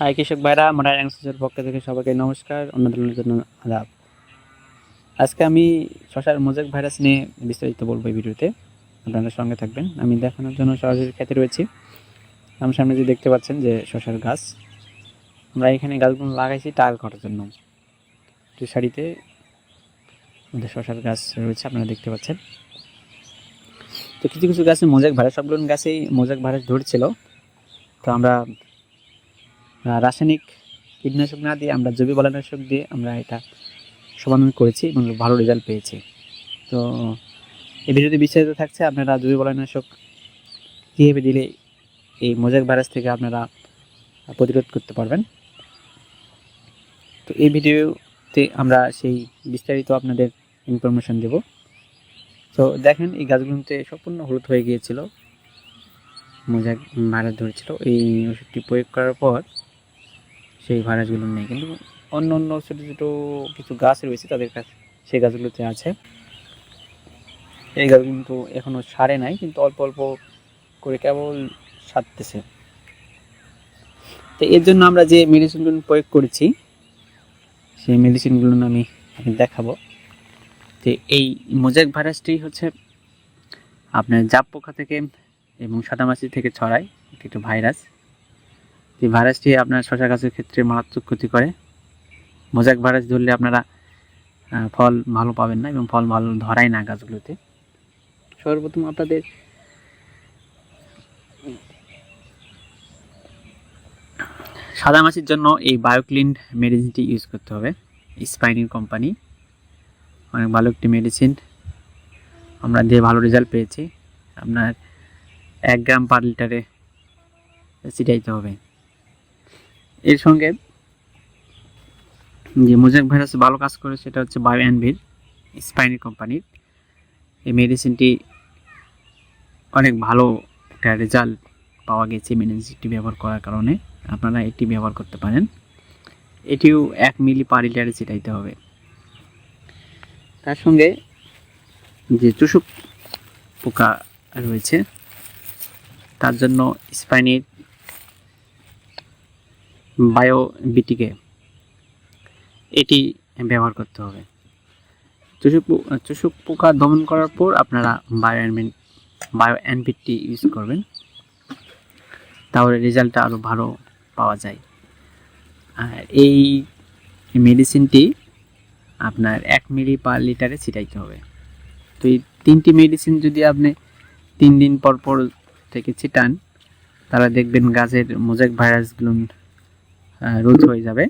High কৃষক ভাইরা আমরা অ্যাংসেসের পক্ষ থেকে সবাইকে নমস্কার অন্য অন্যদের জন্য আদাব। আজকে আমি শশার মোজাক ভাইরাস নিয়ে বিস্তারিত বলব এই ভিডিওতে। আপনারা সঙ্গে থাকবেন। আমি দেখানোর জন্য সরাসরি খেতে রয়েছি। আমার সামনে যে দেখতে পাচ্ছেন যে শশার গাছ, আমরা এখানে গাছগুলো লাগাইছি টাল করার জন্য। যে শাড়িতে আমাদের শশার গাছ রয়েছে, আপনারা দেখতে পাচ্ছেন। তো কিছু কিছু গাছে মোজাক ভাইরাস, সবগুলো গাছেই মোজাক ভাইরাস ধরছিল। তো আমরা রাসায়নিক কীটনাশক না দিয়ে আমরা জৈব বালানাশক দিয়ে আমরা এটা সমাধান করেছি এবং ভালো রেজাল্ট পেয়েছি। তো, এই ভিডিওতে বিস্তারিত থাকছে আপনারা জৈব বালানাশক কীভাবে দিলে এই মোজাক ভাইরাস থেকে আপনারা প্রতিরোধ করতে পারবেন। তো, এই ভিডিওতে আমরা সেই বিস্তারিত আপনাদের ইনফরমেশন দেব। তো, দেখেন এই গাছগুলোতে সম্পূর্ণ হলুদ হয়ে গিয়েছিল মোজাক ভাইরাস ধরেছিল। এই ওষুধটি প্রয়োগ করার পর সেই ভাইরাসগুলো নেই। কিন্তু অন্য অন্য ছোটো ছোটো কিছু গাছ রয়েছে তাদের কাছে, সেই গাছগুলোতে আছে। এই গাছগুলো কিন্তু এখনও সারে নাই, কিন্তু অল্প অল্প করে কেবল সারতেছে। তো এর জন্য আমরা যে মেডিসিনগুলো প্রয়োগ করেছি, সেই মেডিসিনগুলো আমি দেখাবো। যে এই মোজাক ভাইরাসটি হচ্ছে আপনার জাপ পোকা থেকে এবং সাদামাছি থেকে ছড়ায় একটা ভাইরাস এই ভাইরাসটি আপনার শশা গাছের ক্ষেত্রে মারাত্মক ক্ষতি করে। মোজাক ভাইরাস ধরলে আপনারা ফল ভালো পাবেন না এবং ফল ভালো ধরায় না গাছগুলোতে। সর্বপ্রথম আপনাদের সাদা মাছির জন্য এই বায়োক্লিন মেডিসিনটি ইউজ করতে হবে। স্পাইনির কোম্পানি অনেক ভালো একটি মেডিসিন আমরা দিয়ে ভালো রেজাল্ট পেয়েছি। আপনার এক গ্রাম পার লিটারে ছিটাইতে হবে। এর সঙ্গে যে মোজাক ভাইরাস ভালো কাজ করে সেটা হচ্ছে বায়ো অ্যানভির স্পাইনি কোম্পানির। এই মেডিসিনটি অনেক ভালো একটা রেজাল্ট পাওয়া গেছে মেডিসিনটি ব্যবহার করার কারণে। আপনারা এটি ব্যবহার করতে পারেন। এটিও এক মিলি পার লিটারে ছিটাইতে হবে। তার সঙ্গে যে চুষুক পোকা রয়েছে, তার জন্য স্পাইনির বায়ো বিটিকে এটি ব্যবহার করতে হবে। চুষুক চুষুক পোকা দমন করার পর আপনারা বায়ো অ্যানভিন বায়ো অ্যানভিটটি ইউজ করবেন। তাহলে রেজাল্টটা আরও ভালো পাওয়া যায়। আর এই মেডিসিনটি আপনার এক মিলি পার লিটারে ছিটাইতে হবে। তো এই তিনটি মেডিসিন যদি আপনি তিন দিন পর পর থেকে ছিটান, তাহলে দেখবেন গাছের মোজাক ভাইরাসগুলো রোধ হয়ে যাবে।